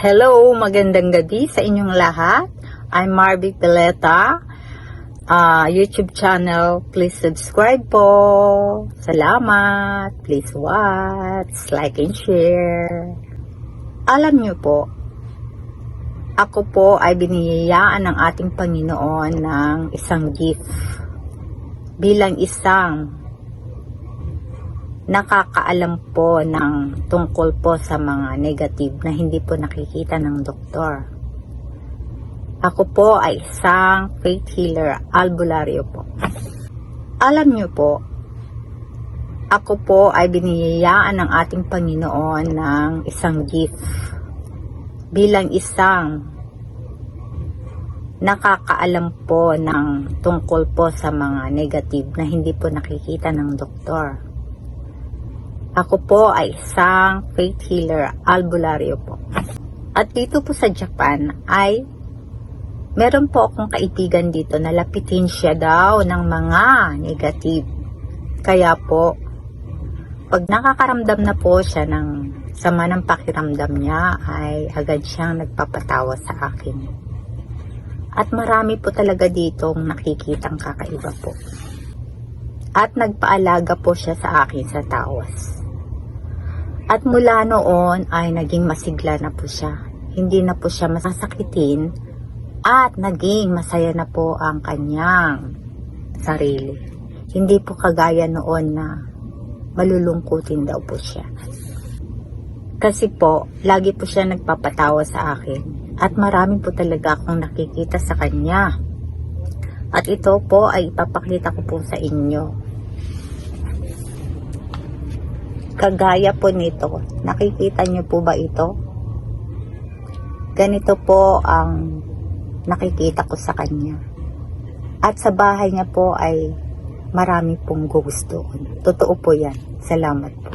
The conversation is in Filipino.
Hello, magandang gabi sa inyong lahat. I'm Marvic Pileta. Ah, YouTube channel, please subscribe po. Salamat. Please watch, like and share. Alam niyo po, ako po ay biniyayaan ng ating Panginoon ng isang gift bilang isang nakakaalam po ng tungkol po sa mga negative na hindi po nakikita ng doktor. Ako po ay isang faith healer albularyo po. Alam niyo po, ako po ay biniyayaan ng ating Panginoon ng isang gift bilang isang nakakaalam po ng tungkol po sa mga negative na hindi po nakikita ng doktor. Ako po ay isang faith healer albularyo po. At dito po sa Japan ay meron po akong kaibigan dito na lapitin siya daw ng mga negative. Kaya po, pag nakakaramdam na po siya ng sama ng pakiramdam niya ay agad siyang nagpapatawa sa akin. At marami po talaga ditong nakikitang kakaiba po. At nagpaalaga po siya sa akin sa tawas. At mula noon ay naging masigla na po siya. Hindi na po siya masasakitin at naging masaya na po ang kanyang sarili. Hindi po kagaya noon na malulungkutin daw po siya. Kasi po, lagi po siya nagpapatawa sa akin at marami po talaga akong nakikita sa kanya. At ito po ay ipapakita ko po sa inyo. Kagaya po nito, nakikita niyo po ba ito? Ganito po ang nakikita ko sa kanya. At sa bahay niya po ay marami pong ghost doon. Totoo po yan. Salamat po.